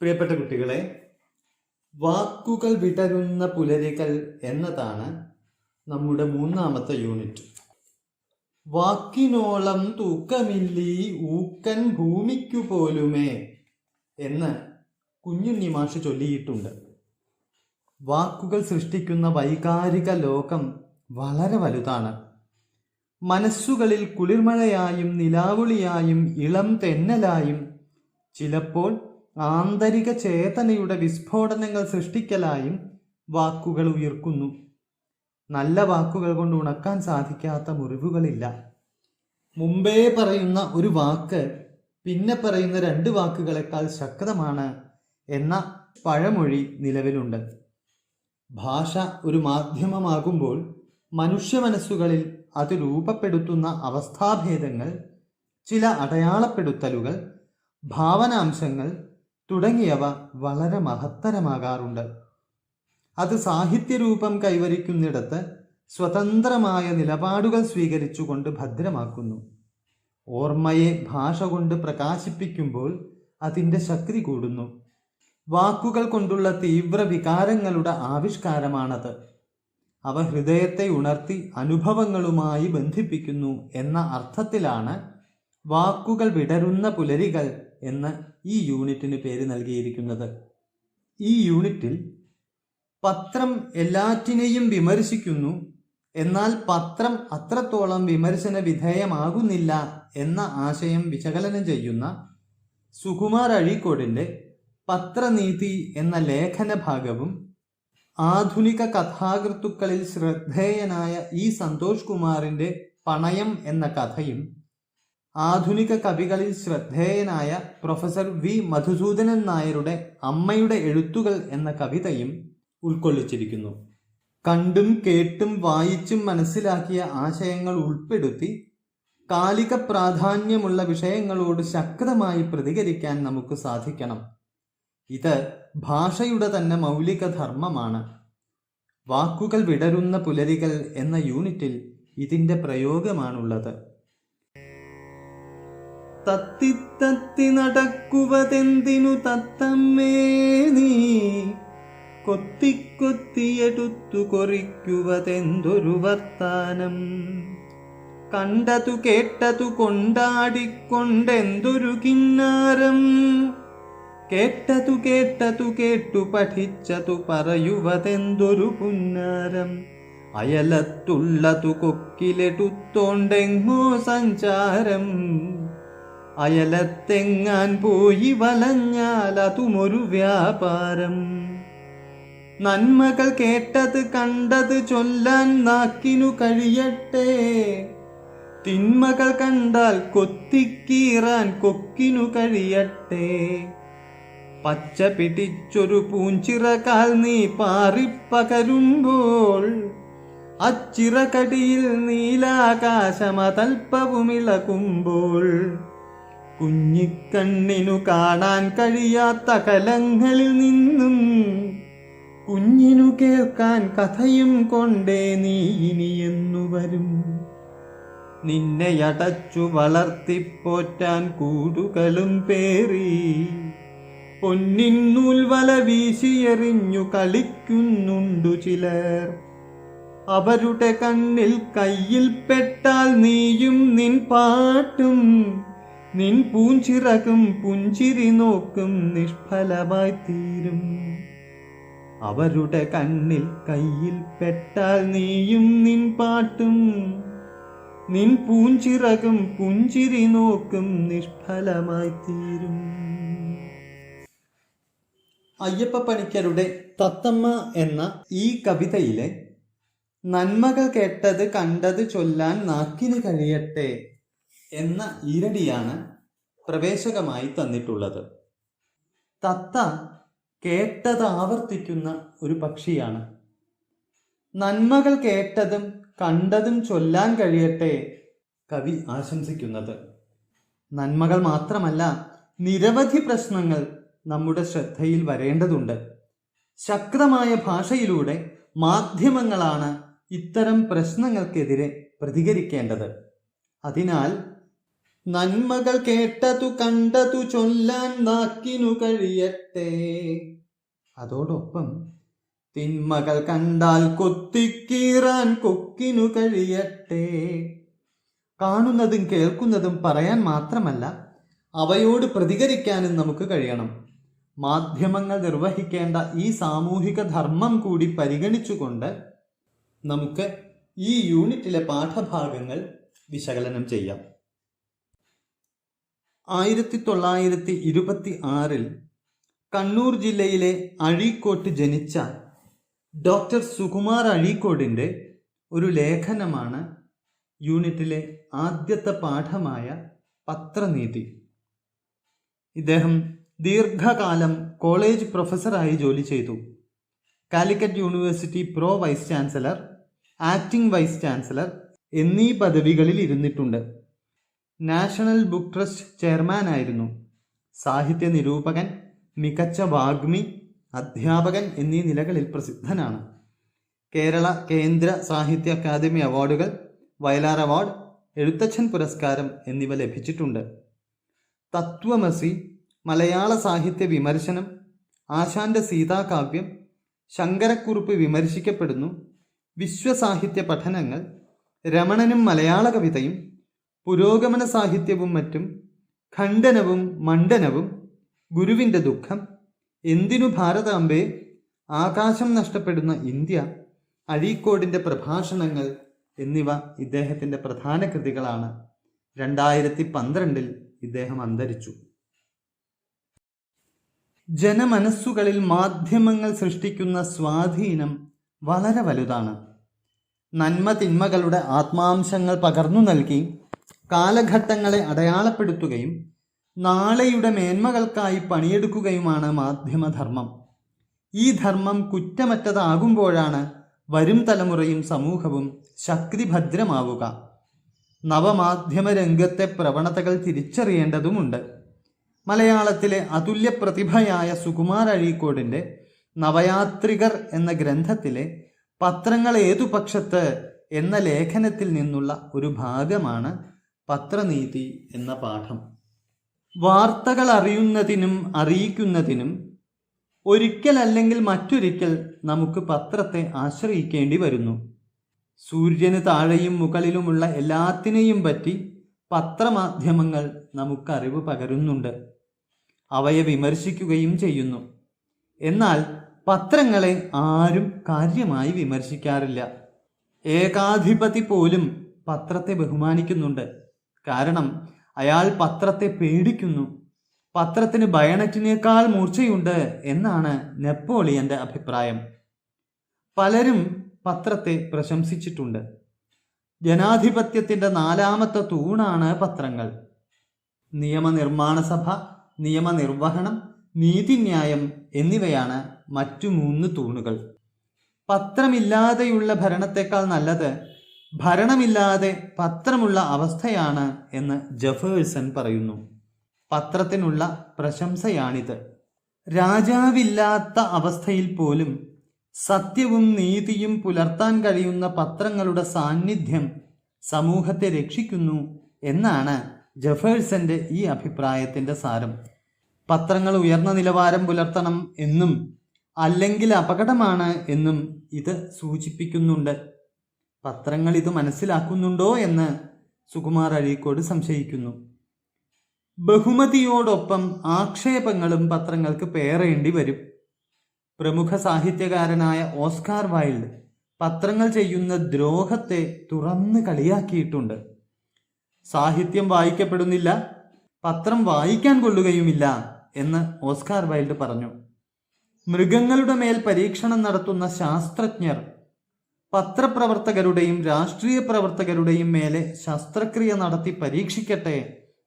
പ്രിയപ്പെട്ട കുട്ടികളെ വാക്കുകൾ വിടരുന്ന പുലരികൾ എന്നതാണ് നമ്മുടെ മൂന്നാമത്തെ യൂണിറ്റ്. വാക്കിനോളം തൂക്കമില്ലി ഊക്കൻ ഭൂമിക്കു പോലുമേ എന്ന് കുഞ്ഞുണ്ണി മാഷ് ചൊല്ലിയിട്ടുണ്ട്. വാക്കുകൾ സൃഷ്ടിക്കുന്ന വൈകാരിക ലോകം വളരെ വലുതാണ്. മനസ്സുകളിൽ കുളിർമഴയായും നിലാവുളിയായും ഇളം തെന്നലായും ചിലപ്പോൾ ആന്തരിക ചേതനയുടെ വിസ്ഫോടനങ്ങൾ സൃഷ്ടിക്കലായും വാക്കുകൾ ഉയർക്കുന്നു. നല്ല വാക്കുകൾ കൊണ്ട് ഉണക്കാൻ സാധിക്കാത്ത മുറിവുകളില്ല. മുമ്പേ പറയുന്ന ഒരു വാക്ക് പിന്നെ പറയുന്ന രണ്ട് വാക്കുകളെക്കാൾ ശക്തമാണ് എന്ന പഴമൊഴി നിലവിലുണ്ട്. ഭാഷ ഒരു മാധ്യമമാകുമ്പോൾ മനുഷ്യ മനസ്സുകളിൽ അത് രൂപപ്പെടുത്തുന്ന അവസ്ഥാഭേദങ്ങൾ ചില അടയാളപ്പെടുത്തലുകൾ ഭാവനാംശങ്ങൾ തുടങ്ങിയവ വളരെ മഹത്തരമാകാറുണ്ട്. അത് സാഹിത്യരൂപം കൈവരിക്കുന്നിടത്ത് സ്വതന്ത്രമായ നിലപാടുകൾ സ്വീകരിച്ചുകൊണ്ട് ഭദ്രമാക്കുന്നു. ഓർമ്മയെ ഭാഷ കൊണ്ട് പ്രകാശിപ്പിക്കുമ്പോൾ അതിന്റെ ശക്തി കൂടുന്നു. വാക്കുകൾ കൊണ്ടുള്ള തീവ്ര വികാരങ്ങളുടെ ആവിഷ്കാരമാണത്. അവ ഹൃദയത്തെ ഉണർത്തി അനുഭവങ്ങളുമായി ബന്ധിപ്പിക്കുന്നു എന്ന അർത്ഥത്തിലാണ് വാക്കുകൾ വിടരുന്ന പുലരികൾ എന്ന് ഈ യൂണിറ്റിന് പേര് നൽകിയിരിക്കുന്നത്. ഈ യൂണിറ്റിൽ പത്രം എല്ലാറ്റിനെയും വിമർശിക്കുന്നു. എന്നാൽ പത്രം അത്രത്തോളം വിമർശന വിധേയമാകുന്നില്ല എന്ന ആശയം വിശകലനം ചെയ്യുന്ന സുകുമാർ അഴീക്കോടിന്റെ പത്രനീതി എന്ന ലേഖന ഭാഗവും ആധുനിക കഥാകൃത്തുക്കളിൽ ശ്രദ്ധേയനായ ഈ സന്തോഷ് കുമാറിന്റെ പണയം എന്ന കഥയും ആധുനിക കവികളിൽ ശ്രദ്ധേയനായ പ്രൊഫസർ വി. മധുസൂദനൻ നായരുടെ അമ്മയുടെ എഴുത്തുകൾ എന്ന കവിതയും ഉൾക്കൊള്ളിച്ചിരിക്കുന്നു. കണ്ടും കേട്ടും വായിച്ചും മനസ്സിലാക്കിയ ആശയങ്ങൾ ഉൾപ്പെടുത്തി കാലിക പ്രാധാന്യമുള്ള വിഷയങ്ങളോട് ശക്തമായി പ്രതികരിക്കാൻ നമുക്ക് സാധിക്കണം. ഇത് ഭാഷയുടെ തന്നെ മൗലിക ധർമ്മമാണ്. വാക്കുകൾ വിടരുന്ന പുലരികൾ എന്ന യൂണിറ്റിൽ ഇതിന്റെ പ്രയോഗമാണുള്ളത്. തത്തിത്തത്തി നടക്കുവതെന്തിനു തത്തമ്മേ നീ? കൊത്തിക്കൊത്തിയെടുത്തു കൊറിക്കുവതെന്തൊരു വർത്താനം? കണ്ടതു കേട്ടതു കൊണ്ടാടിക്കൊണ്ടെന്തൊരു കിന്നാരം? കേട്ടതു കേട്ടതു കേട്ടു പഠിച്ചതു പറയുവതെന്തൊരു പുന്നാരം? അയലത്തുള്ളതു കൊക്കിലെടുത്തോണ്ടെങ്ങോ സഞ്ചാരം? അയലത്തെങ്ങാൻ പോയി വലഞ്ഞാൽ അതുമൊരു വ്യാപാരം. നന്മകൾ കേട്ടത് കണ്ടത് ചൊല്ലാൻ നാക്കിനു കഴിയട്ടെ. തിന്മകൾ കണ്ടാൽ കൊത്തിക്കീറാൻ കൊക്കിനു കഴിയട്ടെ. പച്ച പിടിച്ചൊരു പൂഞ്ചിറകാൽ നീ പാറിപ്പകരുമ്പോൾ അച്ചിറകടിയിൽ നീലാകാശമതൽപ്പവുമിളകുമ്പോൾ. കുഞ്ഞിക്കണ്ണിനു കാണാൻ കഴിയാത്ത കലങ്ങളിൽ നിന്നും കുഞ്ഞിനു കേൾക്കാൻ കഥയും കൊണ്ടേ നീ ഇനിയെന്നു വരും. നിന്നെ അടച്ചു വളർത്തിപ്പോറ്റാൻ കൂടുകളും പേറി. പൊന്നിൻ നൂൽവല വീശിയെറിഞ്ഞു കളിക്കുന്നുണ്ടു ചിലർ. അവരുടെ കണ്ണിൽ കയ്യിൽ പെട്ടാൽ നീയും നിൻ പാട്ടും. നിൻ പൂഞ്ചിറകും പുഞ്ചിരി നോക്കും നിഷ്ഫലമായി തീരും. അവരുടെ കണ്ണിൽ കയ്യിൽ പെട്ടാൽ നീയും നിൻ പാട്ടും. നിൻ പൂഞ്ചിറകും പുഞ്ചിരി നോക്കും നിഷ്ഫലമായി തീരും. അയ്യപ്പ പണിക്കരുടെ തത്തമ്മ എന്ന ഈ കവിതയിലെ നന്മകൾ കേട്ടത് കണ്ടത് ചൊല്ലാൻ നാക്കിന് കഴിയട്ടെ. എന്ന ഈരടിയാണ് പ്രവേശകമായി തന്നിട്ടുള്ളത്. തത്ത കേട്ടത് ആവർത്തിക്കുന്ന ഒരു പക്ഷിയാണ്. നന്മകൾ കേട്ടതും കണ്ടതും ചൊല്ലാൻ കഴിയട്ടെ കവി ആശംസിക്കുന്നത്. നന്മകൾ മാത്രമല്ല നിരവധി പ്രശ്നങ്ങൾ നമ്മുടെ ശ്രദ്ധയിൽ വരേണ്ടതുണ്ട്. ശക്തമായ ഭാഷയിലൂടെ മാധ്യമങ്ങളാണ് ഇത്തരം പ്രശ്നങ്ങൾക്കെതിരെ പ്രതികരിക്കേണ്ടത്. അതിനാൽ നന്മകൾ കേട്ടതു കണ്ടതു ചൊല്ലാൻ നാക്കിനു കഴിയട്ടെ. അതോടൊപ്പം തിന്മകൾ കണ്ടാൽ കൊത്തിക്കീറാൻ കൊക്കിനു കഴിയട്ടെ. കാണുന്നതും കേൾക്കുന്നതും പറയാൻ മാത്രമല്ല അവയോട് പ്രതികരിക്കാനും നമുക്ക് കഴിയണം. മാധ്യമങ്ങൾ നിർവഹിക്കേണ്ട ഈ സാമൂഹിക ധർമ്മം കൂടി പരിഗണിച്ചുകൊണ്ട് നമുക്ക് ഈ യൂണിറ്റിലെ പാഠഭാഗങ്ങൾ വിശകലനം ചെയ്യാം. ആയിരത്തി തൊള്ളായിരത്തി ഇരുപത്തി ആറിൽ കണ്ണൂർ ജില്ലയിലെ അഴീക്കോട്ട് ജനിച്ച ഡോക്ടർ സുകുമാർ അഴീക്കോടിന്റെ ഒരു ലേഖനമാണ് യൂണിറ്റിലെ ആദ്യത്തെ പാഠമായ പത്രനീതി. ഇദ്ദേഹം ദീർഘകാലം കോളേജ് പ്രൊഫസറായി ജോലി ചെയ്തു. Calicut university pro vice chancellor acting vice chancellor എന്നീ പദവികളിൽ ഇരുന്നിട്ടുണ്ട്. നാഷണൽ ബുക്ക് ട്രസ്റ്റ് ചെയർമാനായിരുന്നു. സാഹിത്യ നിരൂപകൻ മികച്ച വാഗ്മി അധ്യാപകൻ എന്നീ നിലകളിൽ പ്രസിദ്ധനാണ്. കേരള കേന്ദ്ര സാഹിത്യ അക്കാദമി അവാർഡുകൾ വയലാർ അവാർഡ് എഴുത്തച്ഛൻ പുരസ്കാരം എന്നിവ ലഭിച്ചിട്ടുണ്ട്. തത്വമസി മലയാള സാഹിത്യ വിമർശനം ആശാന്റെ സീതാകാവ്യം ശങ്കരക്കുറുപ്പ് വിമർശിക്കപ്പെടുന്നു വിശ്വസാഹിത്യ പഠനങ്ങൾ രമണനും മലയാള കവിതയും പുരോഗമന സാഹിത്യവും മറ്റും ഖണ്ഡനവും മണ്ഡനവും ഗുരുവിന്റെ ദുഃഖം എന്തിനു ഭാരതാംബെ ആകാശം നഷ്ടപ്പെടുന്ന ഇന്ത്യ അഴീക്കോടിന്റെ പ്രഭാഷണങ്ങൾ എന്നിവ ഇദ്ദേഹത്തിന്റെ പ്രധാന കൃതികളാണ്. രണ്ടായിരത്തി പന്ത്രണ്ടിൽ ഇദ്ദേഹം അന്തരിച്ചു. ജനമനസ്സുകളിൽ മാധ്യമങ്ങൾ സൃഷ്ടിക്കുന്ന സ്വാധീനം വളരെ വലുതാണ്. നന്മ തിന്മകളുടെ ആത്മാംശങ്ങൾ പകർന്നു നൽകി കാലഘട്ടങ്ങളെ അടയാളപ്പെടുത്തുകയും നാളെയുടെ മേന്മകൾക്കായി പണിയെടുക്കുകയുമാണ് മാധ്യമധർമ്മം. ഈ ധർമ്മം കുറ്റമറ്റതാകുമ്പോഴാണ് വരും തലമുറയും സമൂഹവും ശക്തിഭദ്രമാവുക. നവമാധ്യമ രംഗത്തെ പ്രവണതകൾ തിരിച്ചറിയേണ്ടതുമുണ്ട്. മലയാളത്തിലെ അതുല്യ പ്രതിഭയായ സുകുമാർ അഴീക്കോടിന്റെ നവയാത്രികർ എന്ന ഗ്രന്ഥത്തിലെ പത്രങ്ങൾ ഏതു പക്ഷത്ത് എന്ന ലേഖനത്തിൽ നിന്നുള്ള ഒരു ഭാഗമാണ് പത്രനീതി എന്ന പാഠം. വാർത്തകൾ അറിയുന്നതിനും അറിയിക്കുന്നതിനും ഒരിക്കൽ അല്ലെങ്കിൽ മറ്റൊരിക്കൽ നമുക്ക് പത്രത്തെ ആശ്രയിക്കേണ്ടി വരുന്നു. സൂര്യന് താഴെയും മുകളിലുമുള്ള എല്ലാത്തിനെയും പറ്റി പത്രമാധ്യമങ്ങൾ നമുക്ക് അറിവ് പകരുന്നുണ്ട്. അവയെ വിമർശിക്കുകയും ചെയ്യുന്നു. എന്നാൽ പത്രങ്ങളെ ആരും കാര്യമായി വിമർശിക്കാറില്ല. ഏകാധിപതി പോലും പത്രത്തെ ബഹുമാനിക്കുന്നുണ്ട്. കാരണം അയാൾ പത്രത്തെ പേടിക്കുന്നു. പത്രത്തിന് ബയണറ്റിനേക്കാൾ മൂർച്ചയുണ്ട് എന്നാണ് നെപ്പോളിയന്റെ അഭിപ്രായം. പലരും പത്രത്തെ പ്രശംസിച്ചിട്ടുണ്ട്. ജനാധിപത്യത്തിന്റെ നാലാമത്തെ തൂണാണ് പത്രങ്ങൾ. നിയമനിർമ്മാണ സഭ നിയമനിർവഹണം നീതിന്യായം എന്നിവയാണ് മറ്റു മൂന്ന് തൂണുകൾ. പത്രമില്ലാതെയുള്ള ഭരണത്തെക്കാൾ നല്ലത് ഭരണമില്ലാതെ പത്രമുള്ള അവസ്ഥയാണ് എന്ന് ജഫേഴ്സൺ പറയുന്നു. പത്രത്തിനുള്ള പ്രശംസയാണിത്. രാജാവില്ലാത്ത അവസ്ഥയിൽ പോലും സത്യവും നീതിയും പുലർത്താൻ കഴിയുന്ന പത്രങ്ങളുടെ സാന്നിധ്യം സമൂഹത്തെ രക്ഷിക്കുന്നു എന്നാണ് ജഫേഴ്സന്റെ ഈ അഭിപ്രായത്തിന്റെ സാരം. പത്രങ്ങൾ ഉയർന്ന നിലവാരം പുലർത്തണം എന്നും അല്ലെങ്കിൽ അപകടമാണ് എന്നും ഇത് സൂചിപ്പിക്കുന്നുണ്ട്. പത്രങ്ങൾ ഇത് മനസ്സിലാക്കുന്നുണ്ടോ എന്ന് സുകുമാർ അഴീക്കോട് സംശയിക്കുന്നു. ബഹുമതിയോടൊപ്പം ആക്ഷേപങ്ങളും പത്രങ്ങൾക്ക് പേറേണ്ടി വരും. പ്രമുഖ സാഹിത്യകാരനായ ഓസ്കാർ വൈൽഡ് പത്രങ്ങൾ ചെയ്യുന്ന ദ്രോഹത്തെ തുറന്ന് കളിയാക്കിയിട്ടുണ്ട്. സാഹിത്യം വായിക്കപ്പെടുന്നില്ല പത്രം വായിക്കാൻ കൊള്ളുകയുമില്ല എന്ന് ഓസ്കാർ വൈൽഡ് പറഞ്ഞു. മൃഗങ്ങളുടെ മേൽ പരീക്ഷണം നടത്തുന്ന ശാസ്ത്രജ്ഞർ പത്രപ്രവർത്തകരുടെയും രാഷ്ട്രീയ പ്രവർത്തകരുടെയും മേലെ ശസ്ത്രക്രിയ നടത്തി പരീക്ഷിക്കട്ടെ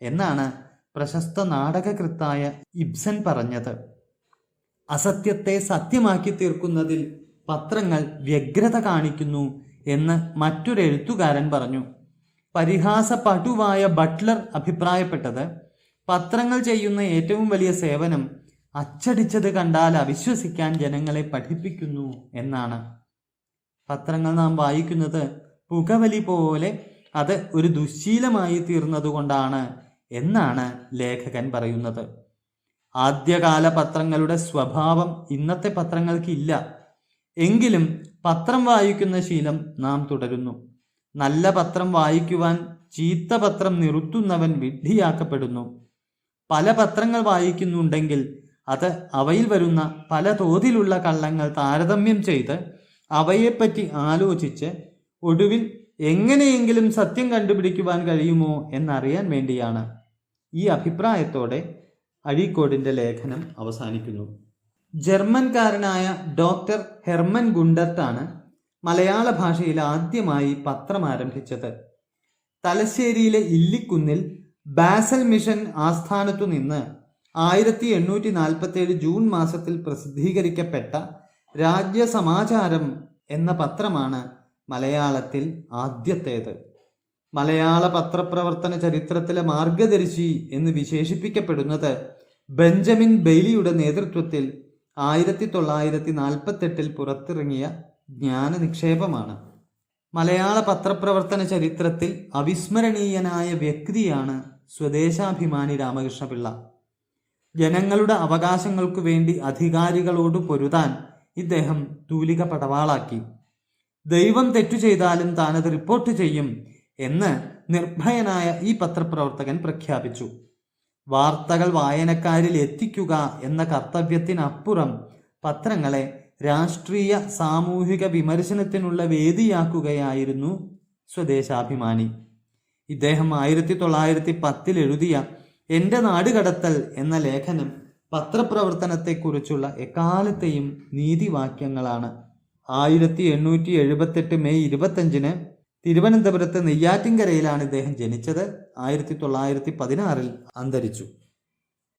എന്നാണ് പ്രശസ്ത നാടകകൃത്തായ ഇബ്സൻ പറഞ്ഞത്. അസത്യത്തെ സത്യമാക്കി തീർക്കുന്നതിൽ പത്രങ്ങൾ വ്യഗ്രത കാണിക്കുന്നു എന്ന് മറ്റൊരു എഴുത്തുകാരൻ പറഞ്ഞു. പരിഹാസ പടുവായ ബട്ട്ലർ അഭിപ്രായപ്പെട്ടത് പത്രങ്ങൾ ചെയ്യുന്ന ഏറ്റവും വലിയ സേവനം അച്ചടിച്ചത് കണ്ടാൽ അവിശ്വസിക്കാൻ ജനങ്ങളെ പഠിപ്പിക്കുന്നു എന്നാണ്. പത്രങ്ങൾ നാം വായിക്കുന്നത് പുകവലി പോലെ അത് ഒരു ദുശീലമായി തീർന്നതുകൊണ്ടാണ് എന്നാണ് ലേഖകൻ പറയുന്നത്. ആദ്യകാല പത്രങ്ങളുടെ സ്വഭാവം ഇന്നത്തെ പത്രങ്ങൾക്കില്ല. എങ്കിലും പത്രം വായിക്കുന്ന ശീലം നാം തുടരുന്നു. നല്ല പത്രം വായിക്കുവാൻ ചീത്ത പത്രം നിർത്തുന്നവൻ വിഡ്ഢിയാക്കപ്പെടുന്നു. പല പത്രങ്ങൾ വായിക്കുന്നുണ്ടെങ്കിൽ അത് അവയിൽ വരുന്ന പല തോതിലുള്ള കള്ളങ്ങൾ താരതമ്യം ചെയ്ത് അവയെപ്പറ്റി ആലോചിച്ച് ഒടുവിൽ എങ്ങനെയെങ്കിലും സത്യം കണ്ടുപിടിക്കുവാൻ കഴിയുമോ എന്നറിയാൻ വേണ്ടിയാണ് ഈ അഭിപ്രായത്തോടെ അഴീക്കോടിന്റെ ലേഖനം അവസാനിക്കുന്നു. ജർമ്മൻകാരനായ ഡോക്ടർ ഹെർമൻ ഗുണ്ടർട്ടാണ് മലയാള ഭാഷയിൽ ആദ്യമായി പത്രം ആരംഭിച്ചത്. തലശ്ശേരിയിലെ ഇല്ലിക്കുന്നിൽ ബാസൽ മിഷൻ ആസ്ഥാനത്തു നിന്ന് ആയിരത്തി എണ്ണൂറ്റി നാൽപ്പത്തി ഏഴ് ജൂൺ മാസത്തിൽ പ്രസിദ്ധീകരിക്കപ്പെട്ട രാജ്യസമാചാരം എന്ന പത്രമാണ് മലയാളത്തിൽ ആദ്യത്തേത്. മലയാള പത്രപ്രവർത്തന ചരിത്രത്തിലെ മാർഗദർശി എന്ന് വിശേഷിപ്പിക്കപ്പെടുന്നത് ബെഞ്ചമിൻ ബെയ്ലിയുടെ നേതൃത്വത്തിൽ ആയിരത്തി തൊള്ളായിരത്തി നാൽപ്പത്തെട്ടിൽ പുറത്തിറങ്ങിയ ജ്ഞാന നിക്ഷേപമാണ് മലയാള പത്രപ്രവർത്തന ചരിത്രത്തിൽ അവിസ്മരണീയനായ വ്യക്തിയാണ് സ്വദേശാഭിമാനി രാമകൃഷ്ണപിള്ള. ജനങ്ങളുടെ അവകാശങ്ങൾക്കു വേണ്ടി അധികാരികളോട് പൊരുതാൻ ഇദ്ദേഹം തൂലിക പടവാളാക്കി. ദൈവം തെറ്റു ചെയ്താലും താനത് റിപ്പോർട്ട് ചെയ്യും എന്ന് നിർഭയനായ ഈ പത്രപ്രവർത്തകൻ പ്രഖ്യാപിച്ചു. വാർത്തകൾ വായനക്കാരിൽ എത്തിക്കുക എന്ന കർത്തവ്യത്തിനപ്പുറം പത്രങ്ങളെ രാഷ്ട്രീയ സാമൂഹിക വിമർശനത്തിനുള്ള വേദിയാക്കുകയായിരുന്നു സ്വദേശാഭിമാനി. ഇദ്ദേഹം ആയിരത്തി തൊള്ളായിരത്തി പത്തിൽ എഴുതിയ എന്റെ നാടുകടത്തൽ എന്ന ലേഖനം പത്രപ്രവർത്തനത്തെക്കുറിച്ചുള്ള എക്കാലത്തെയും നീതിവാക്യങ്ങളാണ്. ആയിരത്തി എണ്ണൂറ്റി എഴുപത്തെട്ട് മെയ് ഇരുപത്തഞ്ചിന് തിരുവനന്തപുരത്ത് നെയ്യാറ്റിൻകരയിലാണ് ഇദ്ദേഹം ജനിച്ചത്. ആയിരത്തി തൊള്ളായിരത്തി പതിനാറിൽ അന്തരിച്ചു.